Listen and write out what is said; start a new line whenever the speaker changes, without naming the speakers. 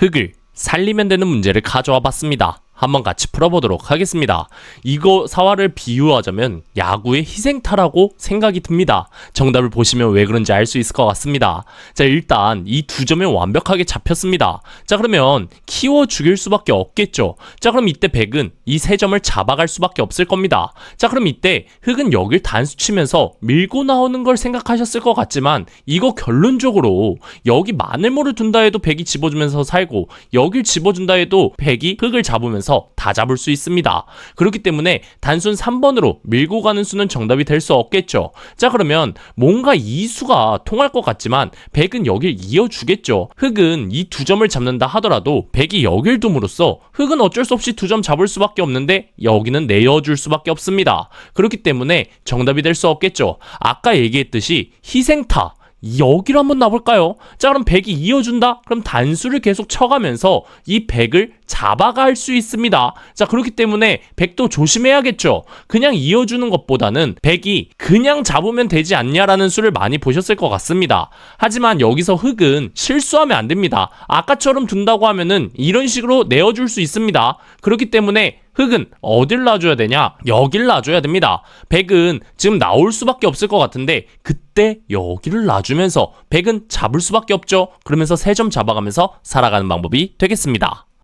흙을 살리면 되는 문제를 가져와 봤습니다. 한번 같이 풀어보도록 하겠습니다. 이거 사활을 비유하자면 야구의 희생타라고 생각이 듭니다. 정답을 보시면 왜 그런지 알 수 있을 것 같습니다. 자, 일단 이 두 점이 완벽하게 잡혔습니다. 자, 그러면 키워 죽일 수밖에 없겠죠. 자, 그럼 이때 백은 이 세 점을 잡아갈 수밖에 없을 겁니다. 자, 그럼 이때 흑은 여길 단수 치면서 밀고 나오는 걸 생각하셨을 것 같지만 이거 결론적으로 여기 마늘모를 둔다 해도 백이 집어주면서 살고 여길 집어준다 해도 백이 흑을 잡으면서 다 잡을 수 있습니다. 그렇기 때문에 단순 3번으로 밀고 가는 수는 정답이 될 수 없겠죠. 자 그러면 뭔가 이 수가 통할 것 같지만 백은 여길 이어주겠죠. 흑은 이 두 점을 잡는다 하더라도 백이 여길 둠으로써 흑은 어쩔 수 없이 두 점 잡을 수밖에 없는데 여기는 내어줄 수밖에 없습니다. 그렇기 때문에 정답이 될 수 없겠죠. 아까 얘기했듯이 희생타 여기로 한번 놔볼까요? 자, 그럼 100이 이어준다? 그럼 단수를 계속 쳐가면서 이 100을 잡아갈 수 있습니다. 자, 그렇기 때문에 100도 조심해야겠죠? 그냥 이어주는 것보다는 100이 그냥 잡으면 되지 않냐라는 수를 많이 보셨을 것 같습니다. 하지만 여기서 흑은 실수하면 안 됩니다. 아까처럼 둔다고 하면은 이런 식으로 내어줄 수 있습니다. 그렇기 때문에 흑은 어딜 놔줘야 되냐? 여길 놔줘야 됩니다. 백은 지금 나올 수밖에 없을 것 같은데 그때 여기를 놔주면서 백은 잡을 수밖에 없죠. 그러면서 세 점 잡아가면서 살아가는 방법이 되겠습니다.